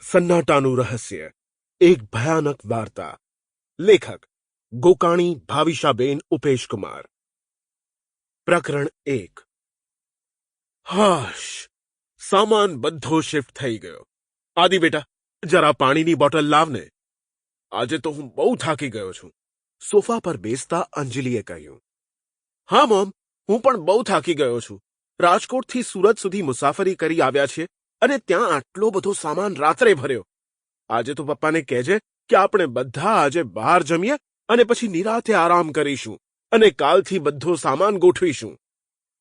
સન્નાટાનું રહસ્ય, એક ભયાનક વાર્તા. લેખક, ગોકાણી ભાવિશાબેન ઉપેશકુમાર પ્રકરણ એક. હાશ! સામાન બધો શિફ્ટ થઈ ગયો. આદિ બેટા, જરા પાણીની બોટલ લાવને. આજે તો હું બહુ થાકી ગયો છું. સોફા પર બેસતા અંજલિએ કહ્યું. હા, મોમ, હું પણ બહુ થાકી ગયો છું. રાજકોટથી સુરત સુધી મુસાફરી કરી આવ્યા છીએ. અને ત્યાં આટલો બધો સામાન રાત્રે ભર્યો. આજે તો પપ્પાને કહેજે કે આપણે બધા આજે બહાર જમીએ અને પછી નિરાતે આરામ કરીશું અને કાલથી બધો સામાન ગોઠવીશું.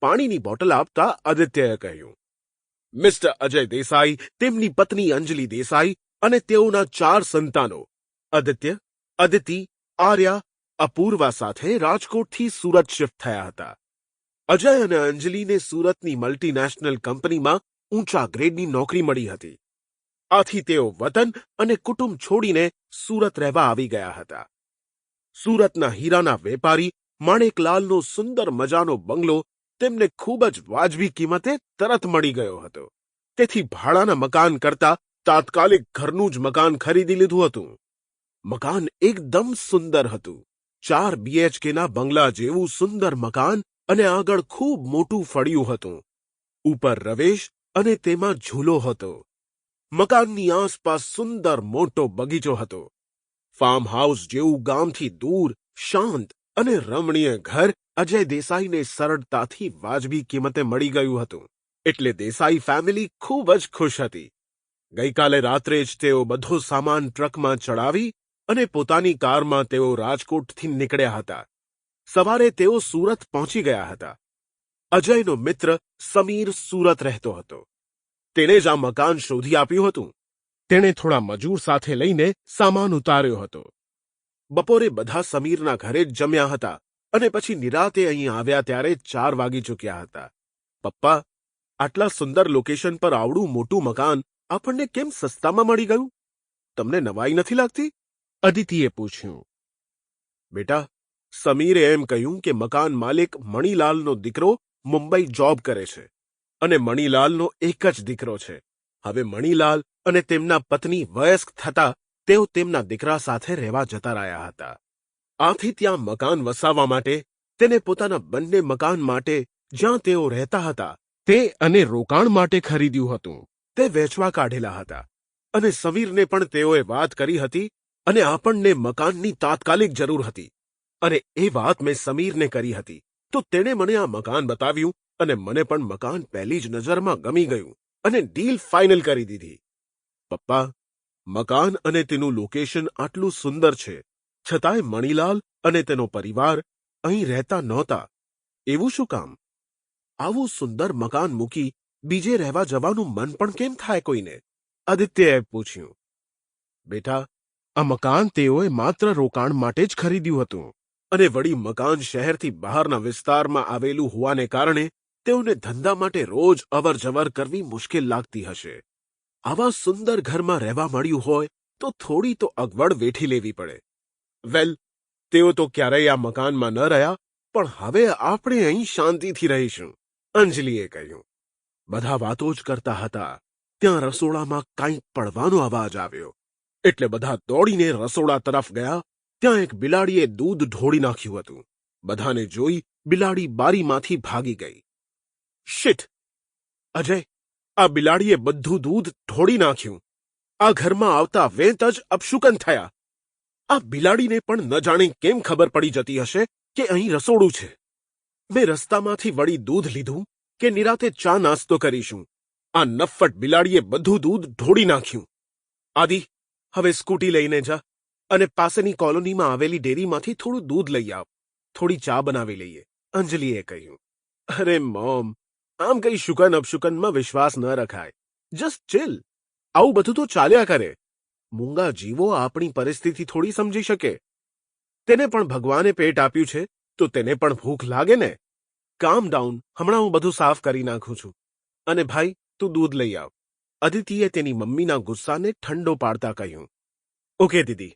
પાણીની બોટલ આપતા આદિત્યએ કહ્યું, મિસ્ટર અજય દેસાઈ, તેમની પત્ની અંજલિ દેસાઈ અને તેઓના ચાર સંતાનો, આદિત્ય અદિતિ આર્યા, અપૂર્વા સાથે રાજકોટથી સુરત શિફ્ટ થયા હતા. અજય અને અંજલિને સુરતની મલ્ટીનેશનલ કંપનીમાં ઊંચા ગ્રેડની નોકરી મળી હતી. આથી તેઓ વતન અને કુટુંબ છોડીને સુરત રહેવા આવી ગયા હતા. સુરતના હીરાના વેપારી માણેકલાલનો સુંદર મજાનો બંગલો તેમને ખૂબ જ વાજબી કિંમતે તરત મળી ગયો હતો. તેથી ભાડાના મકાન કરતા તાત્કાલિક ઘરનું જ મકાન ખરીદી લીધું હતું. મકાન એકદમ સુંદર હતું. ચાર બીએચકેના બંગલા જેવું સુંદર મકાન અને આગળ ખૂબ મોટું ફળિયું હતું. ઉપર રવેશ અને તેમાં ઝૂલો હતો. મકાનની આસપાસ સુંદર મોટો બગીચો હતો. ફાર્મ હાઉસ જેવું ગામથી દૂર, શાંત અને રમણીય ઘર અજય દેસાઈને સરળતાથી વાજબી કિંમતે મળી ગયું હતું. એટલે દેસાઈ ફેમિલી ખૂબ જ ખુશ હતી. ગઈકાલે રાત્રે જ તેઓ બધો સામાન ટ્રકમાં ચડાવી અને પોતાની કારમાં તેઓ રાજકોટથી નીકળ્યા હતા. સવારે તેઓ સુરત પહોંચી ગયા હતા. અજયનો મિત્ર સમીર સુરત રહેતો હતો. તેણે જ આ મકાન શોધી આપ્યું હતું. તેણે થોડા મજૂર સાથે લઈને સામાન ઉતાર્યો હતો. બપોરે બધા સમીરના ઘરે જ જમ્યા હતા અને પછી નિરાતે અહીં આવ્યા ત્યારે ચાર વાગી ચૂક્યા હતા. પપ્પા, આટલા સુંદર લોકેશન પર આવડું મોટું મકાન આપણને કેમ સસ્તામાં મળી ગયું? તમને નવાઈ નથી લાગતી? અદિતિએ પૂછ્યું. બેટા, સમીરે એમ કહ્યું કે મકાન માલિક મણીલાલનો દીકરો મુંબઈ જોબ કરે છે અને મણીલાલનો એક જ દીકરો છે. હવે મણીલાલ અને તેમના પત્ની વયસ્ક થતા તેઓ તેમના દીકરા સાથે રહેવા જતા રહ્યા હતા. આથી ત્યાં મકાન વસાવવા માટે, તેને પોતાના બંને મકાન માટે જ્યાં તેઓ રહેતા હતા, તે અને રોકાણ માટે ખરીદ્યું હતું. તે વેચવા કાઢેલા હતા અને સમીરને પણ તેઓએ વાત કરી હતી અને આપણને મકાનની તાત્કાલિક જરૂર હતી. અને એ વાત મેં સમીરને કરી હતી. તો તેણે મને આ મકાન બતાવ્યું અને મને પણ મકાન પહેલી જ નજરમાં ગમી ગયું અને ડીલ ફાઇનલ કરી દીધી. પપ્પા, મકાન અને તેનું લોકેશન આટલું સુંદર છે. છતાંય મણીલાલ અને તેનો પરિવાર અહીં રહેતા નહોતા. એવું શું કામ? આવું સુંદર મકાન મૂકી બીજે રહેવા જવાનું મન પણ કેમ થાય કોઈને? આદિત્યએ પૂછ્યું. બેટા, આ મકાન તેઓએ માત્ર રોકાણ માટે જ ખરીદ્યું હતું. અને વળી મકાન શહેરથી બહારના વિસ્તારમાં આવેલું હોવાને કારણે તેઓને ધંધા માટે રોજ અવર જવર કરવી મુશ્કેલ લાગતી હશે. આવા સુંદર ઘરમાં રહેવા મળ્યું હોય તો થોડી તો અગવડ વેઠી લેવી પડે. વેલ, તેઓ તો ક્યારેય આ મકાનમાં ન રહ્યા, પણ હવે આપણે અહીં શાંતિથી રહીશું, અંજલિએ કહ્યું. બધા વાતો જ કરતા હતા. ત્યાં રસોડામાં કાંઈક પડવાનો અવાજ આવ્યો. એટલે બધા દોડીને રસોડા તરફ ગયા ત્યાં એક બિલાડીએ દૂધ ઢોળી નાખ્યું હતું. બધાને જોઈ બિલાડી બારીમાંથી ભાગી ગઈ. શિટ! અજય, આ બિલાડીએ બધું દૂધ ઢોળી નાખ્યું. આ ઘરમાં આવતા વેંત જ અપશુકન થયા. આ બિલાડીને પણ ન જાણે કેમ ખબર પડી જતી હશે કે અહીં રસોડું છે. મેં રસ્તામાંથી વળી દૂધ લીધું કે નિરાતે ચા નાસ્તો કરીશું. આ નફ્ફટ બિલાડીએ બધું દૂધ ઢોળી નાખ્યું. આદિ, હવે સ્કૂટી લઈને જા. અને પાસેની કોલોનીમાં આવેલી ડેરીમાંથી થોડું દૂધ લઈ આવ. થોડી ચા બનાવી લઈએ, અંજલિએ કહ્યું. અરે, મોમ, આમ કઈ શુકન અપશુકનમાં વિશ્વાસ ન રખાય. Just chill. આવું બધું તો ચાલ્યા કરે. મૂંગા જીવો આપણી પરિસ્થિતિ થોડી સમજી શકે. તેને પણ ભગવાને પેટ આપ્યું છે, તો તેને પણ ભૂખ લાગે ને? કામ ડાઉન હમણાં હું બધું સાફ કરી નાખું છું. અને ભાઈ, તું દૂધ લઈ આવ. અદિતિએ તેની મમ્મીના ગુસ્સાને ઠંડો પાડતા કહ્યું. ઓકે, દીદી.